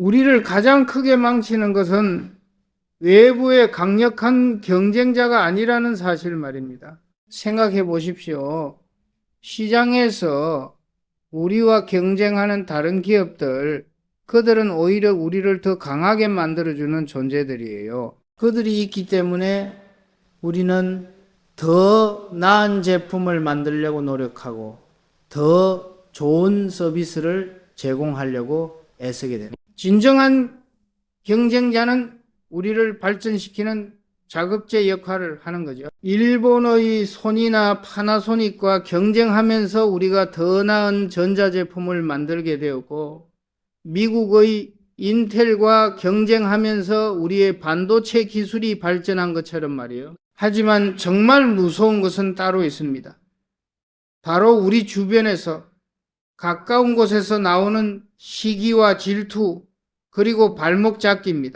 우리를 가장 크게 망치는 것은 외부의 강력한 경쟁자가 아니라는 사실 말입니다. 생각해 보십시오. 시장에서 우리와 경쟁하는 다른 기업들, 그들은 오히려 우리를 더 강하게 만들어주는 존재들이에요. 그들이 있기 때문에 우리는 더 나은 제품을 만들려고 노력하고 더 좋은 서비스를 제공하려고 애쓰게 됩니다. 진정한 경쟁자는 우리를 발전시키는 자급제 역할을 하는 거죠. 일본의 소니나 파나소닉과 경쟁하면서 우리가 더 나은 전자제품을 만들게 되었고, 미국의 인텔과 경쟁하면서 우리의 반도체 기술이 발전한 것처럼 말이에요. 하지만 정말 무서운 것은 따로 있습니다. 바로 우리 주변에서 가까운 곳에서 나오는 시기와 질투, 그리고 발목 잡기입니다.